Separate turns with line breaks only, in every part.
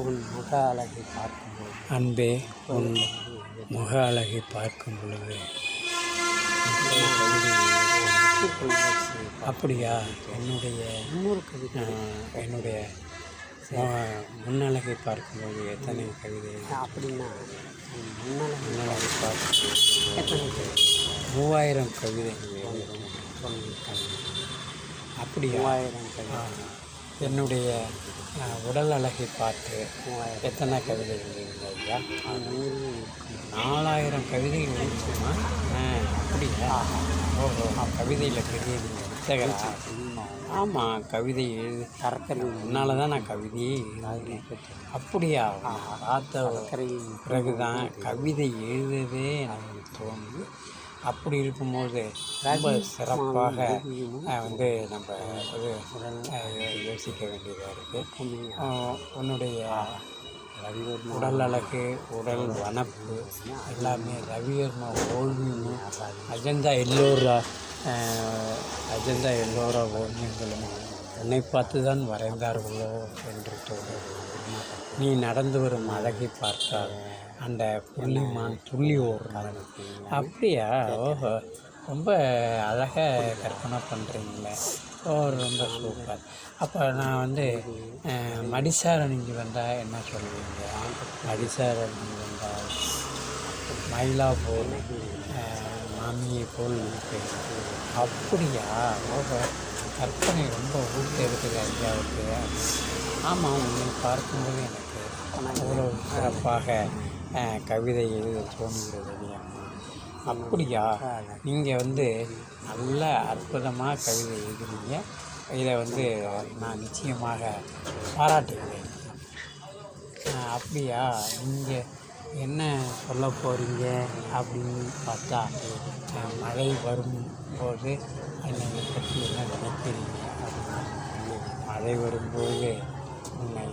உன் முக அழகை பார்க்கும்போது
அன்பே உன் முக அழகை பார்க்கும் பொழுது. அப்படியா? என்னுடைய
இன்னொரு கவிதை
என்னுடைய முன்னழகை பார்க்கும்போது எத்தனை கவிதை?
அப்படின்னா
முன்னழகை பார்க்கும்
எத்தனை கவிதை?
மூவாயிரம் கவிதைகள். அப்படியா?
மூவாயிரம் கவிதை
என்னுடைய உடல் அழகை பார்த்து எத்தனை கவிதைகள் எழுதுங்க ஐயா?
நூறு
நாலாயிரம் கவிதைகள் எழுதுமா அப்படியா? ஓஹோ கவிதையில் பெரிய நீங்கள் ஆமாம் கவிதை எழுதி
கடற்கரை
முன்னால் தான் நான் கவிதையே எழுதுனேன். அப்படியா? பார்த்த
கடற்கரையில்
பிறகு தான் கவிதை எழுதவே எனக்கு தோணுது. அப்படி இருக்கும்போது ரொம்ப சிறப்பாக வந்து நம்ம ஒரு அஹ், யோசிக்க வேண்டியதாக இருக்குது உன்னுடைய உடல் அழகு உடல் வனப்பு எல்லாமே ரவிவர்மா ஓவியம் அஜந்தா எல்லோரா அஜந்தா எல்லோரா ஓவியங்களும் உன்னை பார்த்து தான் வரைந்தார்களோ என்று தோன்றுகிறது நீ நடந்து வரும் அழகை பார்த்தால் அந்த புள்ளிமான் துள்ளி ஓடுறாங்க அப்படியா? ஓஹோ. ரொம்ப அழகாக கற்பனை பண்ணுறீங்களே ஓ ரொம்ப சூப்பர். அப்போ நான் வந்து அஹ், மடிசாரன் இங்கே வந்தால் என்ன சொல்லுவீங்க? மடிசாரன் இங்கே வந்தால் மயிலா போல் மாமியை போல் இருப்பேன் அப்படியா? ஓஹோ. கற்பனை ரொம்ப ஊட்டெடுக்குது ஐயாவுக்கு ஆமாம் நீங்கள் பார்க்கும்போது எனக்கு அவ்வளோ சிறப்பாக கவிதை எழுத தோணுகிறது அம்மா. அப்படியா? நீங்கள் வந்து நல்ல அற்புதமாக கவிதை எழுதுறீங்க இதை வந்து நான் நிச்சயமாக பாராட்டுகிறேன். அப்படியா? நீங்கள் என்ன சொல்ல போகிறீங்க அப்படின்னு பார்த்தா மழை மழை வரும்போது என்னை பற்றி என்ன நினைக்கிறீங்க அப்படின்னு மழை வரும்போது உன்னை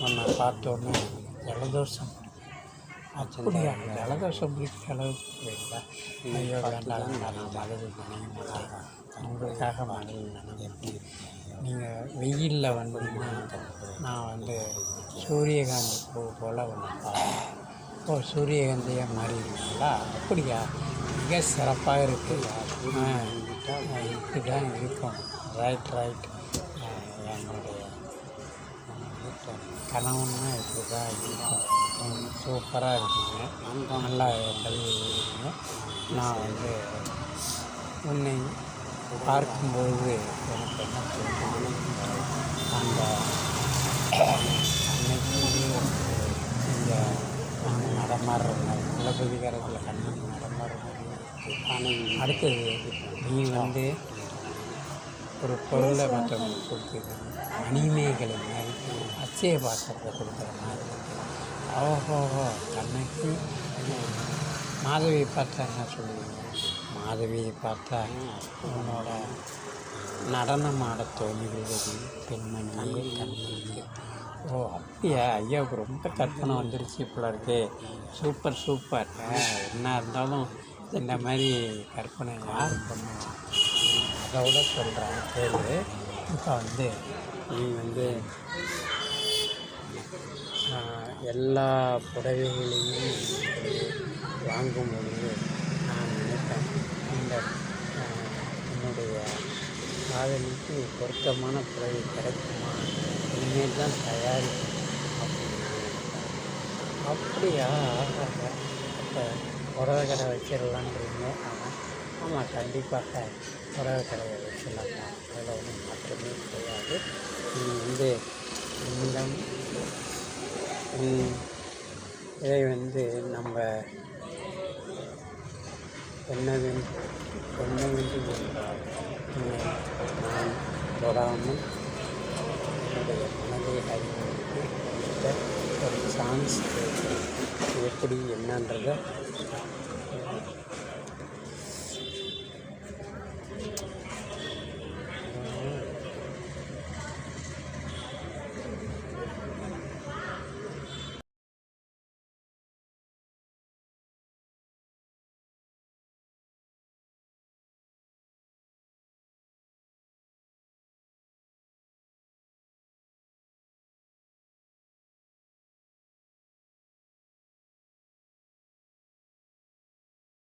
உன்னை பார்த்தோன்னே ஜலதோஷம் அப்படியா? ஜலதோஷம் பிடிக்கிற அளவுக்கு போயிருந்தா? ஐயோ வேண்டாம் வேண்டாம் மழை உங்களுக்காக மழை நனைய நீங்கள் வெயிலில் வந்தீங்கன்னா நான் வந்து சூரியகாந்தி பூ போல் ஒன்று ஓ சூரியகாந்தியாக மாறி இருக்கீங்களா அப்படியா? மிக சிறப்பாக இருக்குது இப்படி தான் இருக்கும். ரைட் ரைட் என்னுடைய கணவன்னா இப்படி தான் இருக்கும். சூப்பராக இருக்குங்க. நல்லா கல்வி நான் வந்து உன்னை பார்க்கும்போது எனக்கு என்ன தோன்றும் அந்த அன்னைக்கு இந்த கண்ணு நடமாடுற குலபதிகாரத்தில் கண்ணுக்கு நடமாடுற மாதிரி அடுத்தது நீ வந்து ஒரு பொருளை மற்றவங்களுக்கு கொடுக்குது. மணிமேகலை மாதிரி அச்சய பாத்திரத்தை கொடுக்குற மாதிரி. இருக்கு. ஓஹோஹோ கண்ணகி. மாதவியை பார்த்தா என்ன சொல்லுவீங்க மாதவியை பார்த்தா உன்னோட நடனம் ஆட தோணுகிறது பெண்மணியே கண்மணியே ஓ அப்படியா? ஐயாவுக்கு ரொம்ப கற்பனை வந்துருச்சு போல இருக்கு. Super super. என்ன இருந்தாலும் இந்த மாதிரி கற்பனை யார் பண்ணுவா? அதோட சொல்கிறேன் கேளு. இப்போ வந்து நீ வந்து எல்லா புடவைகளையும் வாங்கும் பொழுது நான் நினைப்பேன் இந்த என்னுடைய காதலிக்கு பொருத்தமான புடவை கிடைக்குமா? இனிமேல் தான் தயாரிக்கும் அப்படின்னு அப்படியா? இப்போ புடவை கடை வச்சிடலான்றீங்க ஆமாம் ஆமாம் கண்டிப்பாக புடவை கடையை வச்சிடலாம். தான் அதில் ஒன்றும் மாற்றமே கிடையாது. நீங்கள் வந்து இன்னும் இதை வந்து நம்ம என்னவென்று என்னவென்று என்றால் நான் தொடாமல் என்னுடைய மனதை அறிவித்து ஒரு சான்ஸ் எப்படி என்னன்றதை